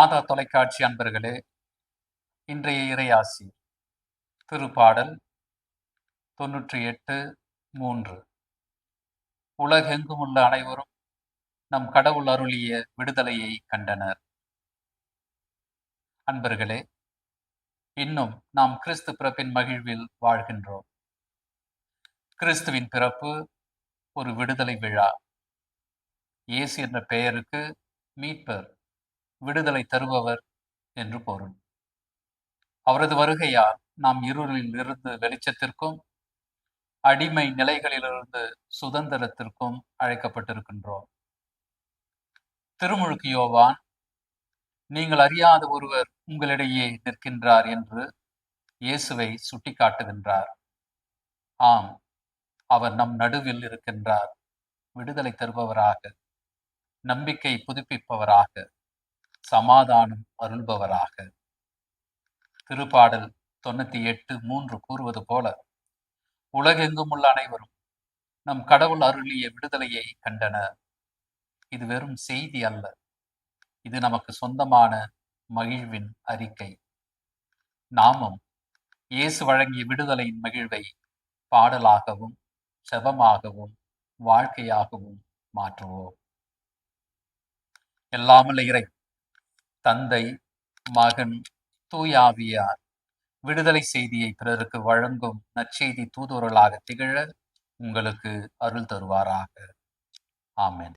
மாதா தொலைக்காட்சி அன்பர்களே இன்றைய இறையாசி திருப்பாடல் தொன்னூற்றி எட்டு மூன்று. உலகெங்கும் உள்ள அனைவரும் நம் கடவுள் அருளிய விடுதலையை கண்டனர். அன்பர்களே இன்னும் நாம் கிறிஸ்து பிறப்பின் மகிழ்வில் வாழ்கின்றோம். கிறிஸ்துவின் பிறப்பு ஒரு விடுதலை விழா. இயேசு என்ற பெயருக்கு மீட்பர் விடுதலை தருபவர் என்று பொருள். அவரது வருகையால் நாம் இருளில் இருந்து வெளிச்சத்திற்கும் அடிமை நிலைகளிலிருந்து சுதந்திரத்திற்கும் அழைக்கப்பட்டிருக்கின்றோம். திருமுழுக்கு யோவான் நீங்கள் அறியாத ஒருவர் உங்களிடையே நிற்கின்றார் என்று இயேசுவை சுட்டிக்காட்டுகின்றார். ஆம் அவர் நம் நடுவில் இருக்கின்றார். விடுதலை தருபவராக நம்பிக்கை புதுப்பிப்பவராக சமாதானம் அருள்பவராக. திருப்பாடல் தொண்ணூத்தி எட்டு மூன்று கூறுவது போல உலகெங்கும் உள்ள அனைவரும் நம் கடவுள் அருளிய விடுதலையை கண்டனர். இது வெறும் செய்தி அல்ல இது நமக்கு சொந்தமான மகிழ்வின் அறிக்கை. நாமும் இயேசு வழங்கிய விடுதலையின் மகிழ்வை பாடலாகவும் செபமாகவும் வாழ்க்கையாகவும் மாற்றுவோம். எல்லாமல்ல இறை தந்தை மகன் தூயாவியார் விடுதலை செய்தியை பிறருக்கு வழங்கும் நற்செய்தி தூதுவர்களாக திகழ உங்களுக்கு அருள் தருவாராக. ஆமேன்.